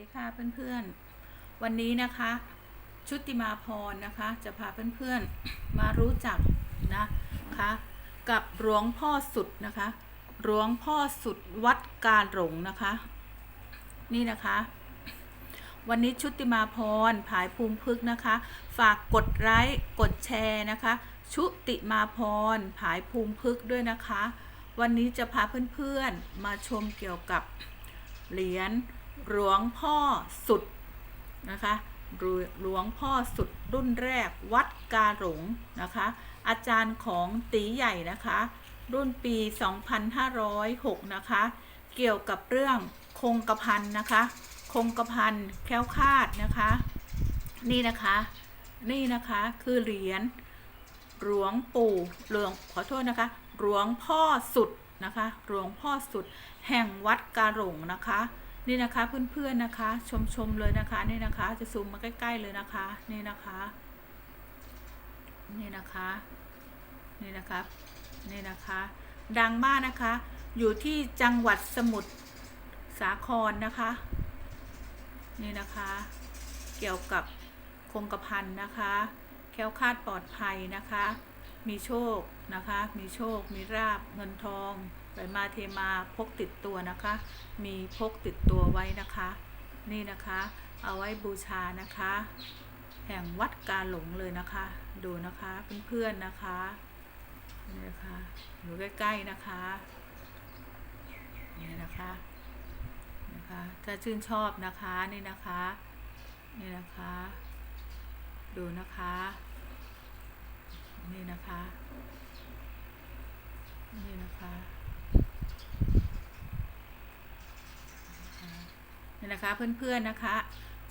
ดีค่ะเพื่อนๆ วันนี้นะคะ ชุติมาพรนะคะ จะพาเพื่อนๆมารู้จักนะคะกับหลวงพ่อสุดนะคะหลวงพ่อสุดวัดการหลงนะคะ นี่นะคะ วันนี้ชุติมาพรผายภูมิพึกษ์นะคะ ฝากกดไลค์กดแชร์นะคะ ชุติมาพรผายภูมิพึกษ์ด้วยนะคะ วันนี้จะพาเพื่อนๆมาชมเกี่ยวกับเหรียญ หลวงพ่อสุดนะคะหลวงพ่อสุดรุ่นแรกวัดกาหลงนะคะ อาจารย์ของตีใหญ่นะคะ รุ่นปี 2506 นะคะ เกี่ยวกับเรื่องคงกระพันนะคะ คงกระพันแค้วคาดนะคะ นี่นะคะ นี่นะคะคือเหรียญหลวงปู่หลวงขอโทษนะคะหลวงพ่อสุดนะคะหลวงพ่อสุดแห่งวัดกาหลงนะคะ นี่นะคะเพื่อนๆนะคะ ชมๆเลยนะคะนี่นะคะ จะซูมมาใกล้ ๆเลยนะคะนี่นะคะนี่นะคะนี่นะคะนี่นะคะ ดังมากนะคะ อยู่ที่จังหวัดสมุทรสาครนะคะ นี่นะคะ เกี่ยวกับคงกระพันนะคะ แค้วคาดปลอดภัยนะคะ มีโชคนะคะ มีโชค มีราบเงินทองไหลมาเทมาพกติดตัวนะคะ มีพกติดตัวไว้นะคะ นี่นะคะ เอาไว้บูชานะคะ แห่งวัดกาหลงเลยนะคะ ดูนะคะเพื่อนๆนะคะนี่นะคะอยู่ใกล้ๆนะคะนี่นะคะนะคะถ้าชื่นชอบนะคะนี่นะคะนี่นะคะ ดูนะคะ นี่นะคะ นี่นะคะนี่นะคะเพื่อนๆนะคะ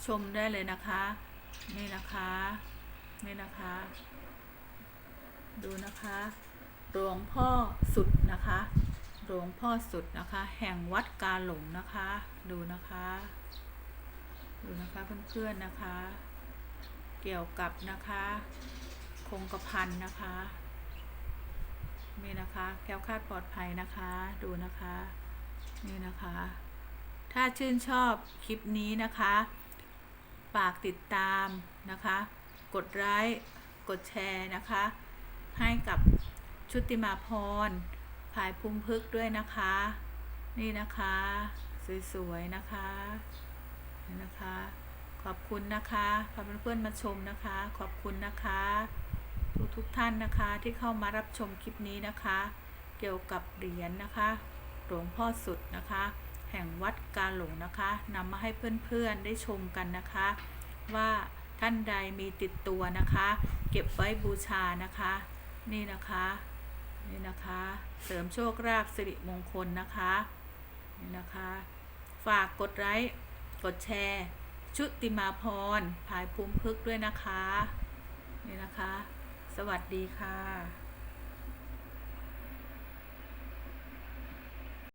ชมได้เลยนะคะ นี่นะคะนี่นะคะ ดูนะคะหลวงพ่อสุดนะคะหลวงพ่อสุดนะคะ แห่งวัดกาหลงนะคะ ดูนะคะ ดูนะคะเพื่อนๆนะคะ เกี่ยวกับนะคะ งกระพันนะคะนี่นะคะแคล้วคาดปลอดภัยนะคะดูนะคะนี่นะคะ ถ้าชื่นชอบคลิปนี้นะคะฝากติดตามนะคะ กดไลค์กดแชร์นะคะ ให้กับชุติมาพรภายภูมิพึกษ์ด้วยนะคะ นี่นะคะ สวยๆนะคะนี่นะคะ ขอบคุณนะคะพาเพื่อนๆมาชมนะคะ ขอบคุณนะคะ ทุกท่านนะคะที่เข้ามารับชมคลิปนี้นะคะ เกี่ยวกับเหรียญนะคะหลวงพ่อสุดนะคะ แห่งวัดกาหลงนะคะนำมาให้เพื่อนๆได้ชมกันนะคะ ว่าท่านใดมีติดตัวนะคะ เก็บไว้บูชานะคะ นี่นะคะนี่นะคะเสริมโชคลาภสิริมงคลนะคะนี่นะคะ ฝากกดไลค์กดแชร์ ชุติมาพรภายภูมิพึกษ์ด้วยนะคะนี่นะคะ สวัสดีค่ะ